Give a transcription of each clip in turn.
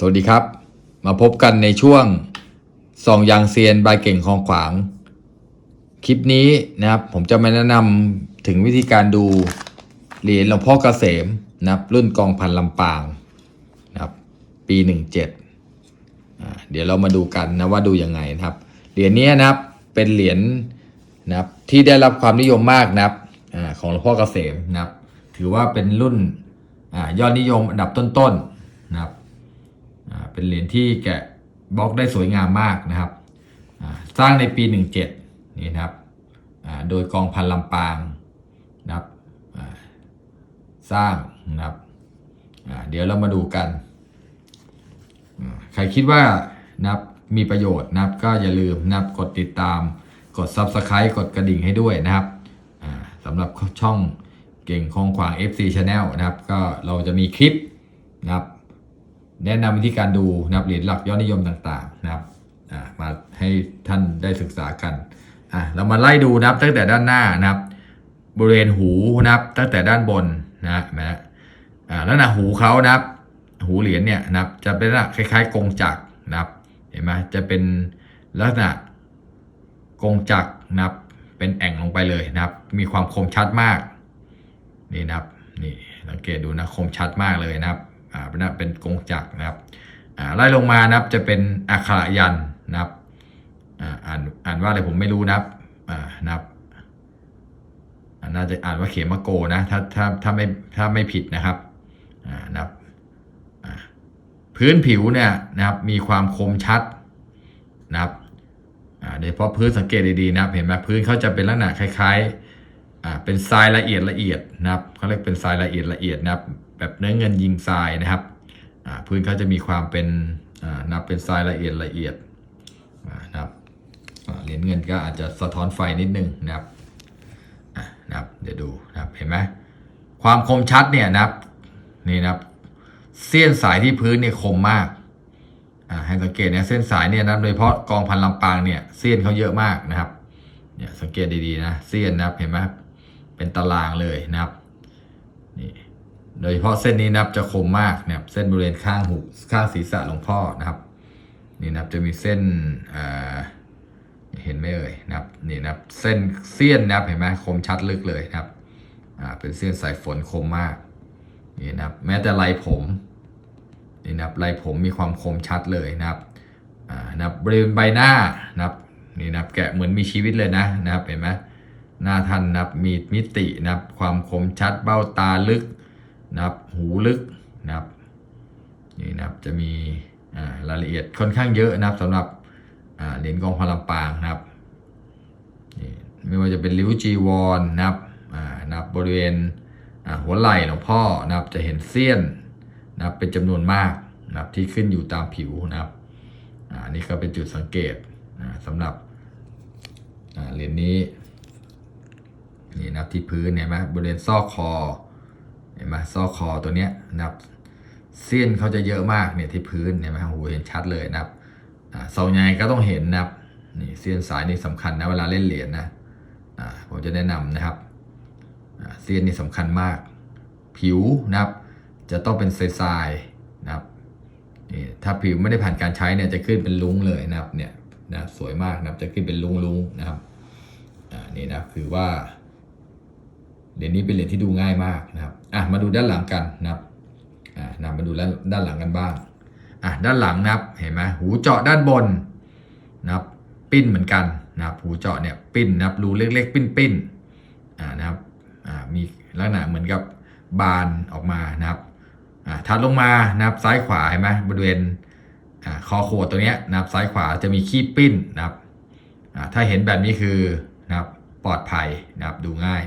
สวัสดีครับ มาพบกันในช่วงส่องยางเซียนบายเก่งคองขวาง คลิปนี้นะครับ ผมจะมาแนะนำถึงวิธีการดูเหรียญหลวงพ่อเกษมนะครับ รุ่นกองพันลำปางนะครับ ปี 17อ่าเดี๋ยวเรามาดูกันนะว่าดูยังไงนะครับ เหรียญนี้นะครับเป็นเหรียญนะครับที่ได้รับความนิยมมากนะครับของหลวงพ่อเกษมนะครับ ถือว่าเป็นรุ่นอยอดนิยมอันดับต้นๆนะครับ เป็นเหรียญที่แกะบล็อกได้สวยงามมากนะครับ สร้างในปี 17 นี่นะครับ โดยกองพันลำปางนะครับ สร้างนะครับ เดี๋ยวเรามาดูกัน ใครคิดว่านะครับมีประโยชน์นะครับก็อย่าลืมนะครับกดติดตาม กด Subscribe กดกระดิ่งให้ด้วยนะครับสำหรับช่องเก่งคองขวาง FC Channel นะครับ ก็เราจะมีคลิปนะครับ แนะนำวิธีการดูนะครับเหรียญหลักยอดนิยมต่างๆนะครับมาให้ท่านได้ศึกษากันอะเรามาไล่ดูนะครับตั้งแต่ด้านหน้านะครับ บริเวณหูนะครับตั้งแต่ด้านบนนะเห็นไหมอ่าแล้วนะหูเขานะครับ หูเหรียญเนี่ยนะครับจะเป็นลักษณะคล้าย ๆ กงจักรนะครับเห็นไหมจะเป็นลักษณะกงจักรนะครับ เป็นแอ่งลงไปเลยนะครับ มีความคมชัดมากนี่นะครับนี่สังเกตดูนะคมชัดมากเลยนะครับ อ่าเป็นเป็นกงจักรนะครับอ่าไล่ลงมานะครับจะเป็นอักขระยันนะครับอ่านอ่านว่าอะไรผมไม่รู้นะครับอ่านะครับน่าจะอ่านว่าเขมโกนะถ้าถ้าถ้าไม่ถ้าไม่ผิดนะครับอ่านะครับพื้นผิวเนี่ยนะครับมีความคมชัดนะครับอ่าโดยเฉพาะพื้นสังเกตดีๆนะครับเห็นไหมพื้นเขาจะเป็นลักษณะคล้ายๆอ่าเป็นทรายละเอียดละเอียดนะครับเขาเรียกเป็นทรายละเอียดละเอียดนะครับ แบบเนื้อเงินยิงทรายนะครับพื้นเขาจะมีความเป็นนับเป็นทรายละเอียดละเอียดนะครับเหรียญเงินก็อาจจะสะท้อนไฟนิดนึงนะครับนะครับเดี๋ยวดูนะครับเห็นไหมความคมชัดเนี่ยนะครับนี่นะครับเส้นสายที่พื้นเนี่ยคมมากอ่าให้สังเกตนี่ยเส้นสายเนี่ยนะโดยเฉพาะกองพันลำปางเนี่ยเส้นเขาเยอะมากนะครับเนี่ยสังเกตดีๆนะเส้นนะครับเห็นไหมเป็นตารางเลยนะครับนี่ โดยเฉพาะเส้นนี้นะครับจะคมมากนะครับเส้นบริเวณข้างหูข้างศีรษะหลวงพ่อนะครับนี่นะครับจะมีเส้นเห็นไหมเอ่ยนะครับนี่นะครับเส้นเสี้ยนนะครับเห็นไหมคมชัดลึกเลยนะครับเป็นเส้นสายฝนคมมากนี่นะครับแม้แต่ลายผมนี่นะครับลายผมมีความคมชัดเลยนะครับนะครับบริเวณใบหน้านะครับนี่นะครับแกะเหมือนมีชีวิตเลยนะนะครับเห็นไหมหน้าท่านนะครับมีมิตินะครับความคมชัดเบ้าตาลึก นะครับหูลึกนะครับนี่นะครับจะมีรายละเอียดค่อนข้างเยอะนะครับสำหรับเหรียญกองพลำปางนะครับไม่ว่าจะเป็นริ้วจีวรนะครับนะครับบริเวณหัวไหล่หลวงพ่อนะครับจะเห็นเสี้ยนนะครับเป็นจำนวนมากนะครับที่ขึ้นอยู่ตามผิวนะครับอ่านี่ก็เป็นจุดสังเกตอ่าสำหรับเหรียญนี้นี่นะครับที่พื้นเนี่ยไหมบริเวณซอกคอ เห็นไหมซอกคอตัวเนี้ยนะครับเส้นเขาจะเยอะมากเนี่ยที่พื้นเห็นไหมโอ้โหเห็นชัดเลยนะครับอ่าเสาใหญ่ก็ต้องเห็นนะครับนี่เส้นสายนี่สำคัญนะเวลาเล่นเหรียญนะอ่าผมจะแนะนำนะครับอ่าเส้นนี่สำคัญมาก ผิวนะครับ จะต้องเป็นทรายๆนะครับนี่ถ้าผิวไม่ได้ผ่านการใช้เนี่ยจะขึ้นเป็นลุ้งเลยนะครับเนี่ยนะสวยมากนะครับจะขึ้นเป็นลุ้งๆนะครับอ่านี่นะคือว่า เหรียญนี้เป็นเหรียญที่ดูง่ายมากนะครับอะมาดูด้านหลังกันนะครับอ่านะมาดูด้านด้านหลังกันบ้างอะด้านหลังนะครับเห็นไหมหูเจาะด้านบนนะครับปิ้นเหมือนกันนะครับหูเจาะเนี่ยปิ้นนะครับรูเล็กๆ ปิ้นปิ้นอ่านะครับอ่ามีลักษณะเหมือนกับบานออกมานะครับอ่าถัดลงมานะครับซ้ายขวาเห็นไหมบริเวณอ่าคอโขดตัวเนี้ยนะครับซ้ายขวาจะมีขี้ปิ้นนะครับอ่าถ้าเห็นแบบนี้คือนะครับปลอดภัยนะครับดูง่าย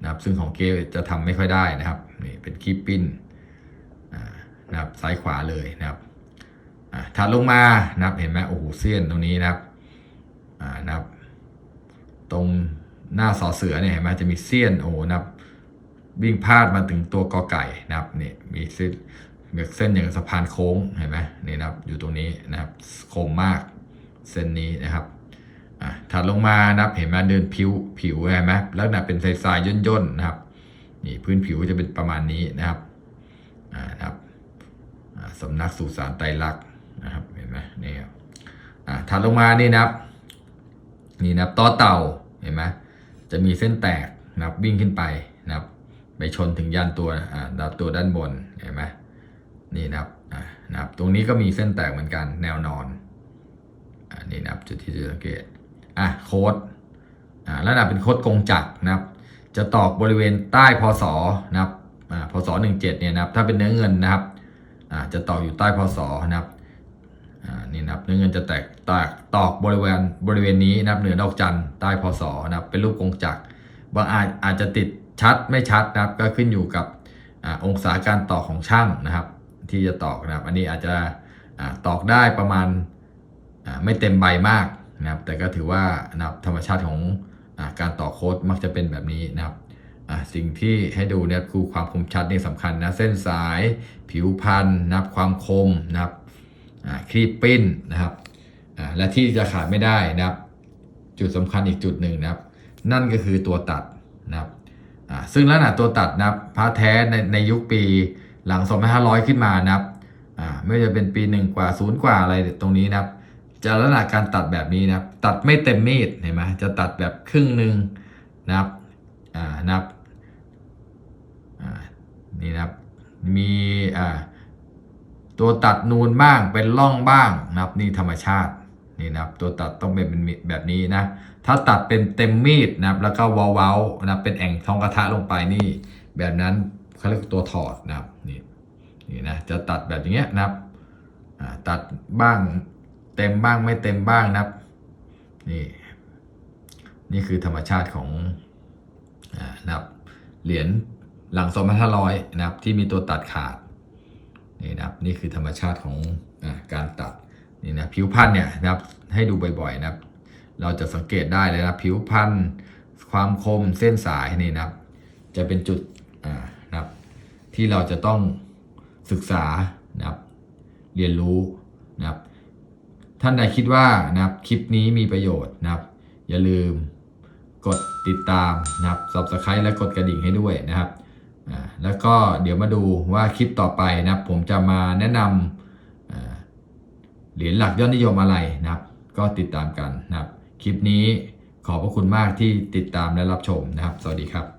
นะครับซึ่งของเกจะทำไม่ค่อยได้นะครับนี่เป็นคีปปิ้นนะครับซ้ายขวาเลยนะครับถัดลงมานะครับเห็นไหมโอ้โหเสี้ยนตรงนี้นะครับอ่านะครับ ตรงหน้าสอเสือเนี่ยเห็นไหมจะมีเสี้ยนโอ้โหนะครับวิ่งพาดมาถึงตัวกอไก่นะครับนี่มีเส้นเส้นอย่างสะพานโค้งเห็นไหมนี่นะครับอยู่ตรงนี้นะครับคมมากเส้นนี้นะครับ อะถัดลงมานะครับเห็นไหมเดินผิวผิวเห็นไหมลักษณะเป็นทรายๆย่นๆนะครับนี่พื้นผิวจะเป็นประมาณนี้นะครับอ่านะครับสำนักสุสานไตรลักษณ์นะครับเห็นไหมนี่ครับอ่าถัดลงมานี่นะครับ นี่นะครับต่อเต่าเห็นไหมจะมีเส้นแตกนะครับวิ่งขึ้นไปนะครับ ไปชนถึงยันตัวอ่าดาวตัวด้านบนเห็นไหมนี่นะครับอ่านะครับ ตรงนี้ก็มีเส้นแตกเหมือนกันแนวนอนอ่านี่นะครับจุดที่จะสังเกต อะโค้ดอ่าแล้วนะเป็นโค้ดกงจักรนะครับ จะตอกบริเวณใต้พศนะครับอ่าพศ17เนี่ยนะครับถ้าเป็นเนื้อเงินนะครับอ่าจะตอกอยู่ใต้พศนะครับอ่านี่นะครับเนื้อเงินจะแตกตอกตอกบริเวณบริเวณนี้นะครับเหนือดอกจันใต้พศนะครับเป็นรูปกงจักรบางอาจอาจจะติดชัดไม่ชัดนะครับก็ขึ้นอยู่กับอาองศาการตอกของช่างนะครับ ที่จะตอกนะครับ อันนี้อาจจะอาตอกได้ประมาณไม่เต็มใบมาก นะครับแต่ก็ถือว่านะครับธรรมชาติของอการต่อโค้ดมักจะเป็นแบบนี้นะครับสิ่งที่ให้ดูเนี่ยคือความคมชัดนี่สำคัญนะเส้นสายผิวพันธุ์นับความคมนะครับครีปปิ้นนะครับและที่จะขาดไม่ได้นะครับ จุดสำคัญอีกจุดหนึ่งนะครับ นั่นก็คือตัวตัดนะครับซึ่งลักษณะตัวตัดนะครับพระแท้ในในยุคปีหลัง 2500 ขึ้นมานะครับไม่ว่าจะเป็นปีหนึ่งกว่าศูนย์กว่าอะไรตรงนี้นะครับ จะลักษณะการตัดแบบนี้นะครับ ตัดไม่เต็มมีดเห็นไหมจะตัดแบบครึ่งหนึ่งนะครับอ่านะครับอ่านี่นะครับมีอ่าตัวตัดนูนบ้างเป็นร่องบ้างนะครับนี่ธรรมชาตินี่นะครับตัวตัดต้องเป็นแบบนี้นะถ้าตัดเป็นเต็มมีดนะครับแล้วก็เว้านะเป็นแอ่งทองกระทะลงไปนี่ แบบนั้นเขาเรียกตัวถอดนะครับนี่นี่นะจะตัดแบบอย่างเงี้ยนะครับตัดบ้าง เต็มบ้างไม่เต็มบ้างนะครับนี่นี่คือธรรมชาติของอนะครับเหรียญหลัง2,500นะครับที่มีตัวตัดขาดนี่นะครับนี่คือธรรมชาติของอการตัดนี่นะผิวพันธุ์เนี่ยนะครับให้ดูบ่อยๆนะครับ เราจะสังเกตได้เลยนะผิวพันธุ์ความคมเส้นสายนี่นะครับ จะเป็นจุดนะครับที่เราจะต้องศึกษานะครับเรียนรู้นะครับ ท่านใดคิดว่านะครับคลิปนี้มีประโยชน์นะครับ อย่าลืมกดติดตามนะครับ subscribe และกดกระดิ่งให้ด้วยนะครับอ่าแล้วก็เดี๋ยวมาดูว่าคลิปต่อไปนะครับ ผมจะมาแนะนำอ่าเหรียญหลักยอดนิยมอะไรนะครับ ก็ติดตามกันนะครับ คลิปนี้ขอบพระคุณมากที่ติดตามและรับชมนะครับ สวัสดีครับ